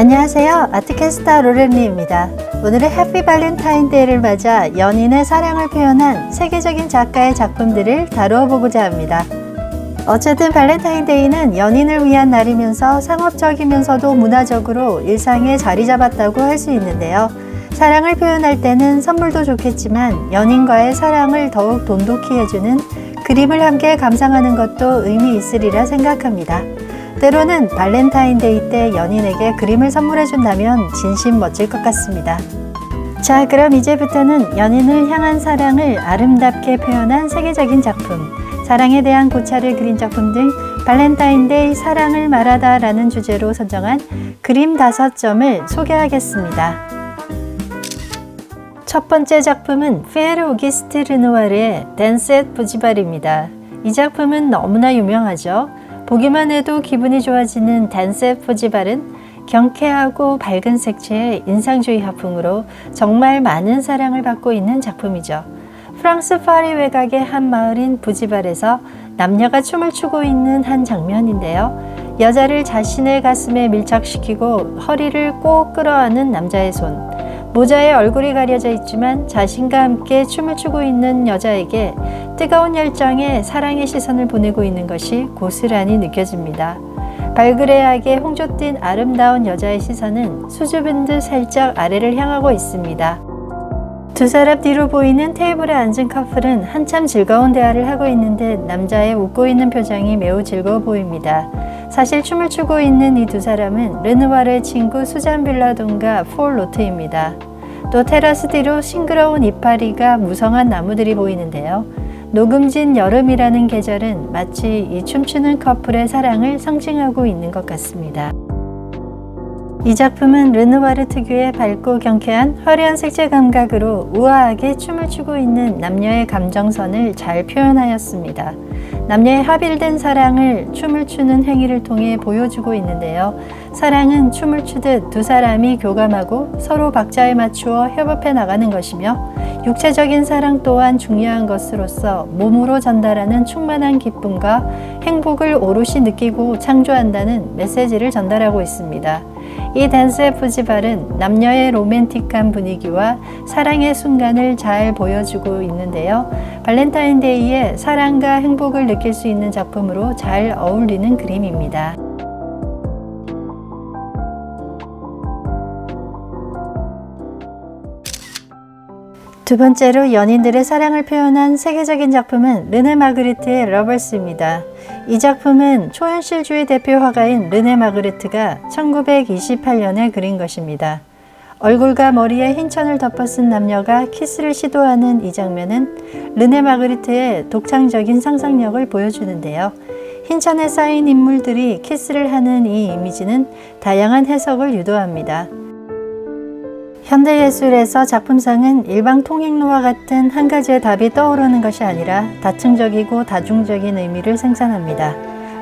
안녕하세요. 아트캐스터 로렌리입니다. 오늘은 해피 발렌타인데이를 맞아 연인의 사랑을 표현한 세계적인 작가의 작품들을 다루어 보고자 합니다. 어쨌든 발렌타인데이는 연인을 위한 날이면서 상업적이면서도 문화적으로 일상에 자리 잡았다고 할 수 있는데요. 사랑을 표현할 때는 선물도 좋겠지만 연인과의 사랑을 더욱 돈독히 해주는 그림을 함께 감상하는 것도 의미 있으리라 생각합니다. 때로는 발렌타인데이 때 연인에게 그림을 선물해준다면 진심 멋질 것 같습니다. 자, 그럼 이제부터는 연인을 향한 사랑을 아름답게 표현한 세계적인 작품, 사랑에 대한 고찰을 그린 작품 등 발렌타인데이 사랑을 말하다 라는 주제로 선정한 그림 다섯 점을 소개하겠습니다. 첫 번째 작품은 피에르 오기스트 르누아르의 댄셋 부지발입니다. 이 작품은 너무나 유명하죠. 보기만 해도 기분이 좋아지는 댄셋 부지발은 경쾌하고 밝은 색채의 인상주의 화풍으로 정말 많은 사랑을 받고 있는 작품이죠. 프랑스 파리 외곽의 한 마을인 부지발에서 남녀가 춤을 추고 있는 한 장면인데요. 여자를 자신의 가슴에 밀착시키고 허리를 꼭 끌어안은 남자의 손. 모자에 얼굴이 가려져 있지만 자신과 함께 춤을 추고 있는 여자에게 뜨거운 열정에 사랑의 시선을 보내고 있는 것이 고스란히 느껴집니다. 발그레하게 홍조뛴 아름다운 여자의 시선은 수줍은 듯 살짝 아래를 향하고 있습니다. 두 사람 뒤로 보이는 테이블에 앉은 커플은 한참 즐거운 대화를 하고 있는데 남자의 웃고 있는 표정이 매우 즐거워 보입니다. 사실 춤을 추고 있는 이 두 사람은 르누아르의 친구 수잔 빌라돈과 폴 로트입니다. 또 테라스 뒤로 싱그러운 이파리가 무성한 나무들이 보이는데요. 녹음진 여름이라는 계절은 마치 이 춤추는 커플의 사랑을 상징하고 있는 것 같습니다. 이 작품은 르누아르 특유의 밝고 경쾌한 화려한 색채 감각으로 우아하게 춤을 추고 있는 남녀의 감정선을 잘 표현하였습니다. 남녀의 합일된 사랑을 춤을 추는 행위를 통해 보여주고 있는데요. 사랑은 춤을 추듯 두 사람이 교감하고 서로 박자에 맞추어 협업해 나가는 것이며 육체적인 사랑 또한 중요한 것으로서 몸으로 전달하는 충만한 기쁨과 행복을 오롯이 느끼고 창조한다는 메시지를 전달하고 있습니다. 이 댄스의 푸지발은 남녀의 로맨틱한 분위기와 사랑의 순간을 잘 보여주고 있는데요. 발렌타인데이에 사랑과 행복을 느낄 수 있는 작품으로 잘 어울리는 그림입니다. 두 번째로 연인들의 사랑을 표현한 세계적인 작품은 르네 마그리트의 러벌스입니다. 이 작품은 초현실주의 대표 화가인 르네 마그리트가 1928년에 그린 것입니다. 얼굴과 머리에 흰 천을 덮어쓴 남녀가 키스를 시도하는 이 장면은 르네 마그리트의 독창적인 상상력을 보여주는데요. 흰 천에 쌓인 인물들이 키스를 하는 이 이미지는 다양한 해석을 유도합니다. 현대예술에서 작품상은 일방 통행로와 같은 한 가지의 답이 떠오르는 것이 아니라 다층적이고 다중적인 의미를 생산합니다.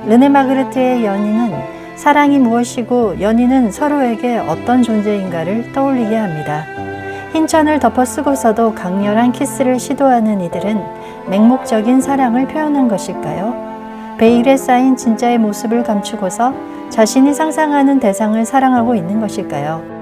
르네 마그르트의 연인은 사랑이 무엇이고 연인은 서로에게 어떤 존재인가를 떠올리게 합니다. 흰천을 덮어쓰고서도 강렬한 키스를 시도하는 이들은 맹목적인 사랑을 표현한 것일까요? 베일에 쌓인 진짜의 모습을 감추고서 자신이 상상하는 대상을 사랑하고 있는 것일까요?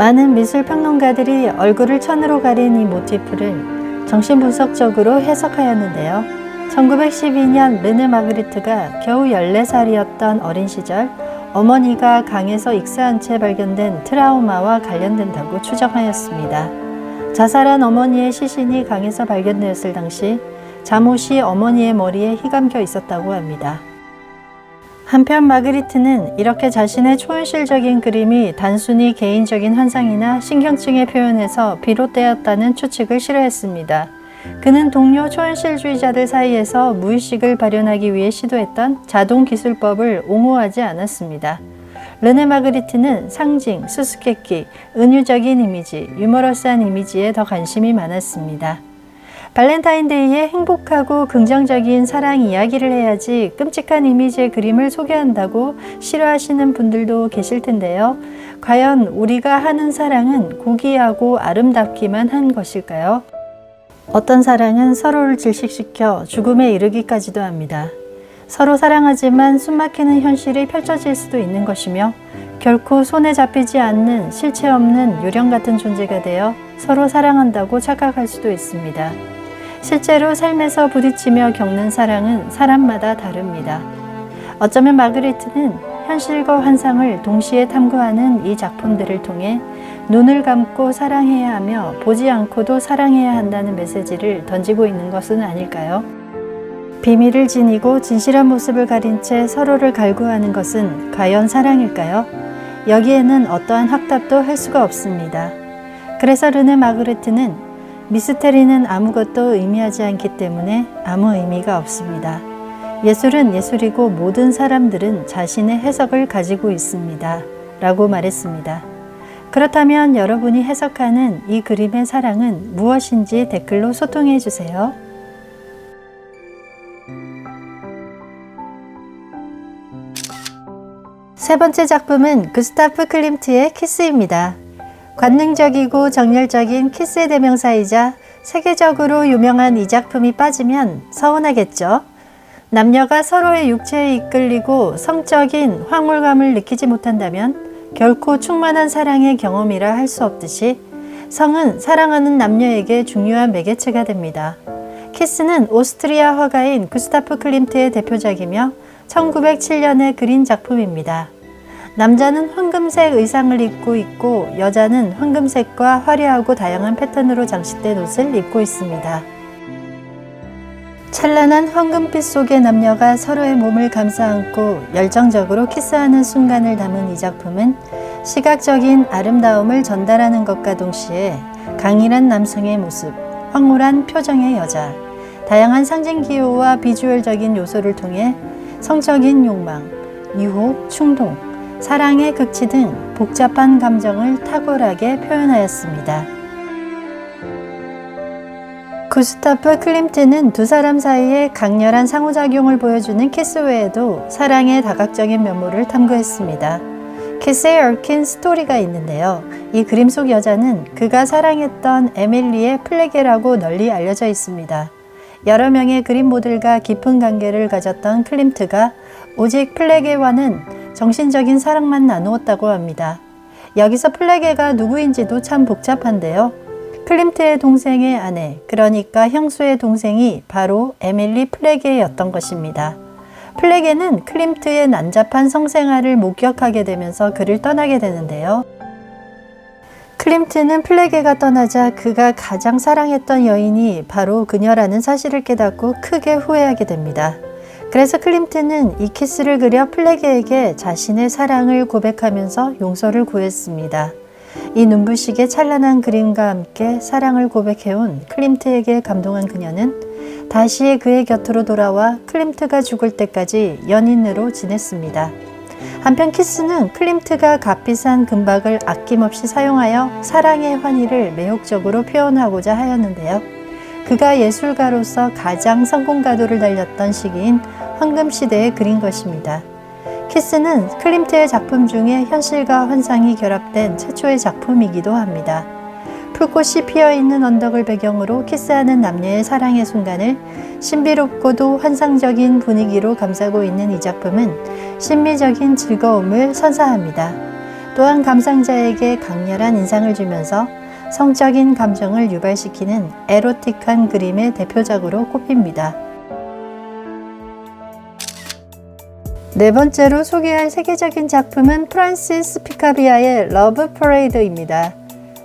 많은 미술 평론가들이 얼굴을 천으로 가린 이 모티프를 정신분석적으로 해석하였는데요. 1912년 르네 마그리트가 겨우 14살이었던 어린 시절 어머니가 강에서 익사한 채 발견된 트라우마와 관련된다고 추정하였습니다. 자살한 어머니의 시신이 강에서 발견되었을 당시 잠옷이 어머니의 머리에 휘감겨 있었다고 합니다. 한편 마그리트는 이렇게 자신의 초현실적인 그림이 단순히 개인적인 환상이나 신경증의 표현에서 비롯되었다는 추측을 싫어했습니다. 그는 동료 초현실주의자들 사이에서 무의식을 발현하기 위해 시도했던 자동 기술법을 옹호하지 않았습니다. 르네 마그리트는 상징, 수수께끼, 은유적인 이미지, 유머러스한 이미지에 더 관심이 많았습니다. 발렌타인데이에 행복하고 긍정적인 사랑 이야기를 해야지 끔찍한 이미지의 그림을 소개한다고 싫어하시는 분들도 계실 텐데요. 과연 우리가 하는 사랑은 고귀하고 아름답기만 한 것일까요? 어떤 사랑은 서로를 질식시켜 죽음에 이르기까지도 합니다. 서로 사랑하지만 숨막히는 현실이 펼쳐질 수도 있는 것이며 결코 손에 잡히지 않는 실체 없는 유령 같은 존재가 되어 서로 사랑한다고 착각할 수도 있습니다. 실제로 삶에서 부딪히며 겪는 사랑은 사람마다 다릅니다. 어쩌면 마그리트는 현실과 환상을 동시에 탐구하는 이 작품들을 통해 눈을 감고 사랑해야 하며 보지 않고도 사랑해야 한다는 메시지를 던지고 있는 것은 아닐까요? 비밀을 지니고 진실한 모습을 가린 채 서로를 갈구하는 것은 과연 사랑일까요? 여기에는 어떠한 확답도 할 수가 없습니다. 그래서 르네 마그레트는 미스테리는 아무것도 의미하지 않기 때문에 아무 의미가 없습니다. 예술은 예술이고 모든 사람들은 자신의 해석을 가지고 있습니다. 라고 말했습니다. 그렇다면 여러분이 해석하는 이 그림의 사랑은 무엇인지 댓글로 소통해 주세요. 세 번째 작품은 구스타프 클림트의 키스입니다. 관능적이고 정열적인 키스의 대명사이자 세계적으로 유명한 이 작품이 빠지면 서운하겠죠. 남녀가 서로의 육체에 이끌리고 성적인 황홀감을 느끼지 못한다면 결코 충만한 사랑의 경험이라 할 수 없듯이 성은 사랑하는 남녀에게 중요한 매개체가 됩니다. 키스는 오스트리아 화가인 구스타프 클림트의 대표작이며 1907년에 그린 작품입니다. 남자는 황금색 의상을 입고 있고 여자는 황금색과 화려하고 다양한 패턴으로 장식된 옷을 입고 있습니다. 찬란한 황금빛 속의 남녀가 서로의 몸을 감싸 안고 열정적으로 키스하는 순간을 담은 이 작품은 시각적인 아름다움을 전달하는 것과 동시에 강인한 남성의 모습, 황홀한 표정의 여자, 다양한 상징 기호와 비주얼적인 요소를 통해 성적인 욕망, 유혹, 충동, 사랑의 극치 등 복잡한 감정을 탁월하게 표현하였습니다. 구스타프 클림트는 두 사람 사이의 강렬한 상호작용을 보여주는 키스 외에도 사랑의 다각적인 면모를 탐구했습니다. 키스에 얽힌 스토리가 있는데요. 이 그림 속 여자는 그가 사랑했던 에밀리의 플레게라고 널리 알려져 있습니다. 여러 명의 그림 모델과 깊은 관계를 가졌던 클림트가 오직 플레게와는 정신적인 사랑만 나누었다고 합니다. 여기서 플레게가 누구인지도 참 복잡한데요. 클림트의 동생의 아내, 그러니까 형수의 동생이 바로 에밀리 플레게였던 것입니다. 플레게는 클림트의 난잡한 성생활을 목격하게 되면서 그를 떠나게 되는데요. 클림트는 플레게가 떠나자 그가 가장 사랑했던 여인이 바로 그녀라는 사실을 깨닫고 크게 후회하게 됩니다. 그래서 클림트는 이 키스를 그려 플레게에게 자신의 사랑을 고백하면서 용서를 구했습니다. 이 눈부시게 찬란한 그림과 함께 사랑을 고백해온 클림트에게 감동한 그녀는 다시 그의 곁으로 돌아와 클림트가 죽을 때까지 연인으로 지냈습니다. 한편 키스는 클림트가 값비싼 금박을 아낌없이 사용하여 사랑의 환희를 매혹적으로 표현하고자 하였는데요. 그가 예술가로서 가장 성공 가도를 달렸던 시기인 황금시대에 그린 것입니다. 키스는 클림트의 작품 중에 현실과 환상이 결합된 최초의 작품이기도 합니다. 풀꽃이 피어 있는 언덕을 배경으로 키스하는 남녀의 사랑의 순간을 신비롭고도 환상적인 분위기로 감싸고 있는 이 작품은 심미적인 즐거움을 선사합니다. 또한 감상자에게 강렬한 인상을 주면서 성적인 감정을 유발시키는 에로틱한 그림의 대표작으로 꼽힙니다. 네 번째로 소개할 세계적인 작품은 프란시스 피카비아의 러브 퍼레이드입니다.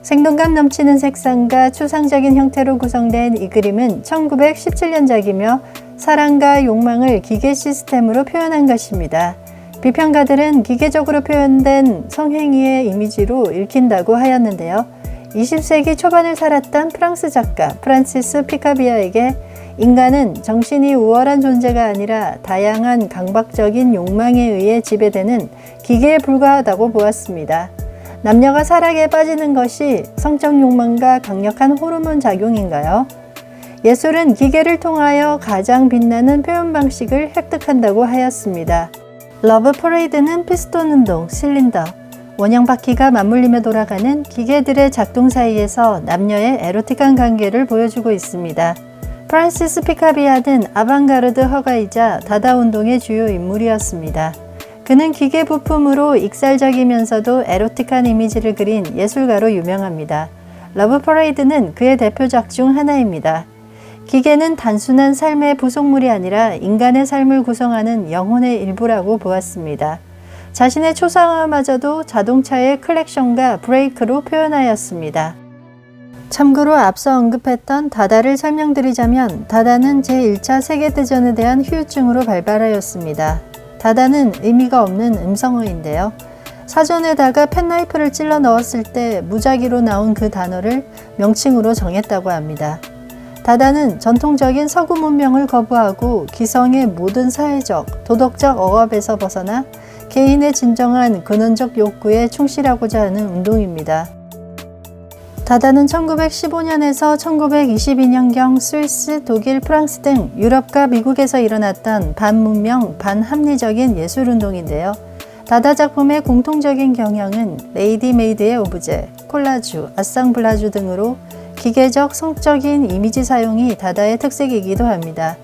생동감 넘치는 색상과 추상적인 형태로 구성된 이 그림은 1917년작이며 사랑과 욕망을 기계 시스템으로 표현한 것입니다. 비평가들은 기계적으로 표현된 성행위의 이미지로 읽힌다고 하였는데요. 20세기 초반을 살았던 프랑스 작가 프란시스 피카비아에게 인간은 정신이 우월한 존재가 아니라 다양한 강박적인 욕망에 의해 지배되는 기계에 불과하다고 보았습니다. 남녀가 사랑에 빠지는 것이 성적 욕망과 강력한 호르몬 작용인가요? 예술은 기계를 통하여 가장 빛나는 표현 방식을 획득한다고 하였습니다. 러브 퍼레이드는 피스톤 운동, 실린더, 원형 바퀴가 맞물리며 돌아가는 기계들의 작동 사이에서 남녀의 에로틱한 관계를 보여주고 있습니다. 프란시스 피카비아는 아방가르드 허가이자 다다 운동의 주요 인물이었습니다. 그는 기계 부품으로 익살적이면서도 에로틱한 이미지를 그린 예술가로 유명합니다. 러브 퍼레이드는 그의 대표작 중 하나입니다. 기계는 단순한 삶의 부속물이 아니라 인간의 삶을 구성하는 영혼의 일부라고 보았습니다. 자신의 초상화마저도 자동차의 클렉션과 브레이크로 표현하였습니다. 참고로 앞서 언급했던 다다를 설명드리자면 다다는 제1차 세계대전에 대한 후유증으로 발발하였습니다. 다다는 의미가 없는 음성어인데요. 사전에다가 펜나이프를 찔러 넣었을 때 무작위로 나온 그 단어를 명칭으로 정했다고 합니다. 다다는 전통적인 서구 문명을 거부하고 기성의 모든 사회적, 도덕적 억압에서 벗어나 개인의 진정한 근원적 욕구에 충실하고자 하는 운동입니다. 다다는 1915년에서 1922년경 스위스, 독일, 프랑스 등 유럽과 미국에서 일어났던 반문명, 반합리적인 예술운동인데요. 다다 작품의 공통적인 경향은 레이디메이드의 오브제, 콜라주, 아상블라주 등으로 기계적 성적인 이미지 사용이 다다의 특색이기도 합니다.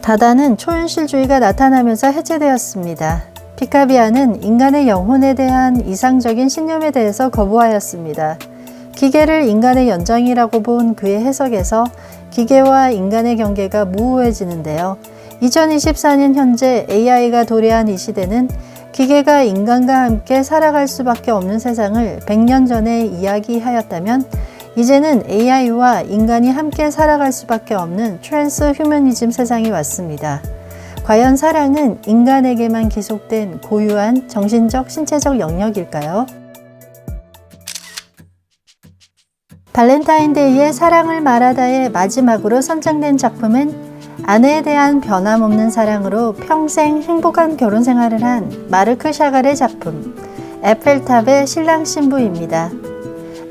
다다는 초현실주의가 나타나면서 해체되었습니다. 피카비아는 인간의 영혼에 대한 이상적인 신념에 대해서 거부하였습니다. 기계를 인간의 연장이라고 본 그의 해석에서 기계와 인간의 경계가 모호해지는데요. 2024년 현재 AI가 도래한 이 시대는 기계가 인간과 함께 살아갈 수밖에 없는 세상을 100년 전에 이야기하였다면 이제는 AI와 인간이 함께 살아갈 수밖에 없는 트랜스 휴머니즘 세상이 왔습니다. 과연 사랑은 인간에게만 기속된 고유한 정신적, 신체적 영역일까요? 발렌타인데이의 사랑을 말하다의 마지막으로 선정된 작품은 아내에 대한 변함없는 사랑으로 평생 행복한 결혼 생활을 한 마르크 샤갈의 작품 에펠탑의 신랑 신부입니다.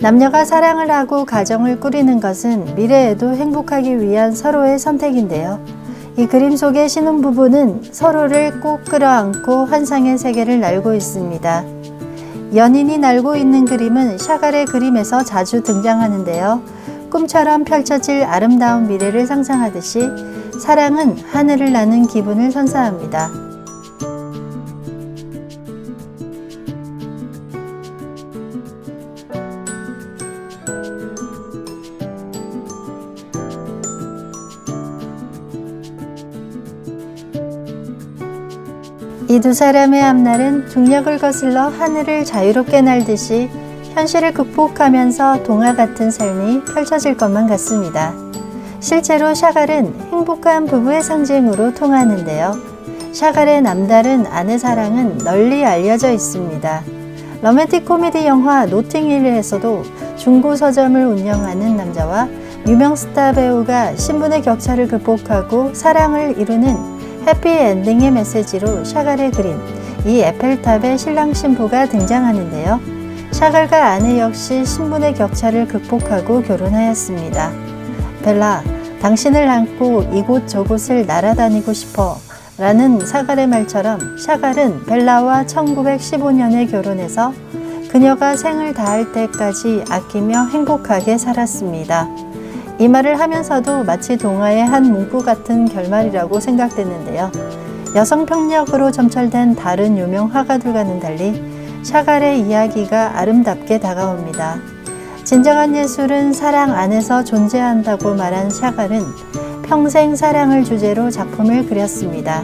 남녀가 사랑을 하고 가정을 꾸리는 것은 미래에도 행복하기 위한 서로의 선택인데요. 이 그림 속의 신혼부부는 서로를 꼭 끌어안고 환상의 세계를 날고 있습니다. 연인이 날고 있는 그림은 샤갈의 그림에서 자주 등장하는데요. 꿈처럼 펼쳐질 아름다운 미래를 상상하듯이 사랑은 하늘을 나는 기분을 선사합니다. 두 사람의 앞날은 중력을 거슬러 하늘을 자유롭게 날듯이 현실을 극복하면서 동화 같은 삶이 펼쳐질 것만 같습니다. 실제로 샤갈은 행복한 부부의 상징으로 통하는데요. 샤갈의 남다른 아내 사랑은 널리 알려져 있습니다. 로맨틱 코미디 영화 노팅힐에서도 중고 서점을 운영하는 남자와 유명 스타 배우가 신분의 격차를 극복하고 사랑을 이루는 해피 엔딩의 메시지로 샤갈의 그림, 이 에펠탑의 신랑 신부가 등장하는데요. 샤갈과 아내 역시 신분의 격차를 극복하고 결혼하였습니다. 벨라, 당신을 안고 이곳저곳을 날아다니고 싶어 라는 샤갈의 말처럼 샤갈은 벨라와 1915년에 결혼해서 그녀가 생을 다할 때까지 아끼며 행복하게 살았습니다. 이 말을 하면서도 마치 동화의 한 문구 같은 결말이라고 생각되는데요. 여성 평력으로 점철된 다른 유명 화가들과는 달리 샤갈의 이야기가 아름답게 다가옵니다. 진정한 예술은 사랑 안에서 존재한다고 말한 샤갈은 평생 사랑을 주제로 작품을 그렸습니다.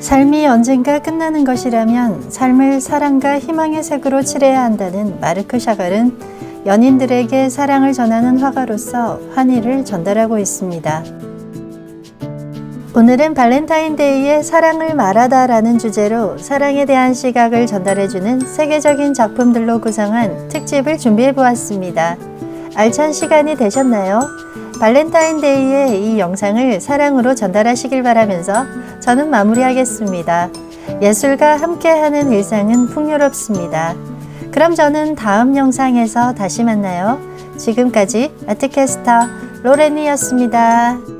삶이 언젠가 끝나는 것이라면 삶을 사랑과 희망의 색으로 칠해야 한다는 마르크 샤갈은 연인들에게 사랑을 전하는 화가로서 환희를 전달하고 있습니다. 오늘은 발렌타인데이의 사랑을 말하다 라는 주제로 사랑에 대한 시각을 전달해주는 세계적인 작품들로 구성한 특집을 준비해 보았습니다. 알찬 시간이 되셨나요? 발렌타인데이의 이 영상을 사랑으로 전달하시길 바라면서 저는 마무리하겠습니다. 예술과 함께하는 일상은 풍요롭습니다. 그럼 저는 다음 영상에서 다시 만나요. 지금까지 아트캐스터 로렌이었습니다.